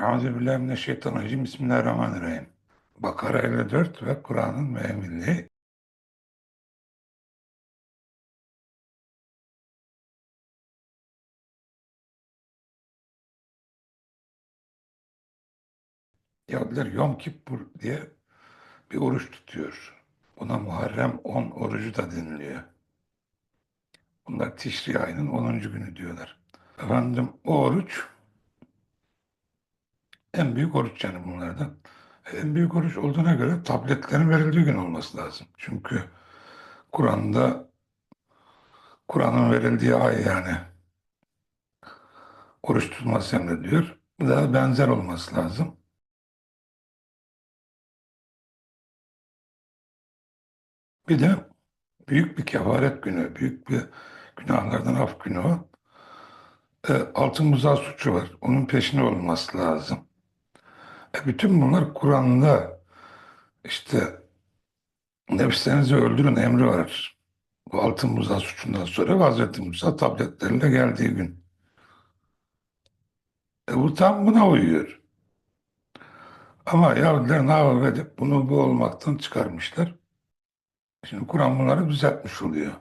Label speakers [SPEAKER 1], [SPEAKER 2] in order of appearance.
[SPEAKER 1] Euzubillahimineşşeytanirracim. Bismillahirrahmanirrahim. Bakara 54 ve Kur'an'ın müemminliği. Yahudiler Yom Kippur diye bir oruç tutuyor. Buna Muharrem 10 orucu da deniliyor. Bunlar Tişri ayının 10. günü diyorlar. Efendim o oruç en büyük oruç yani bunlardan. En büyük oruç olduğuna göre tabletlerin verildiği gün olması lazım. Çünkü Kur'an'da Kur'an'ın verildiği ay yani oruç tutması emrediyor. Bu da benzer olması lazım. Bir de büyük bir kefaret günü, büyük bir günahlardan af günü o. E, altın buzağı suçu var. Onun peşine olması lazım. E, bütün bunlar Kur'an'da işte nefslerinizi öldürün emri var. Bu altın buzağı suçundan sonra Hazreti Musa tabletlerle geldiği gün. E, bu tam buna uyuyor. Ama Yahudiler ne edip bunu bu olmaktan çıkarmışlar. Şimdi Kur'an bunları düzeltmiş oluyor.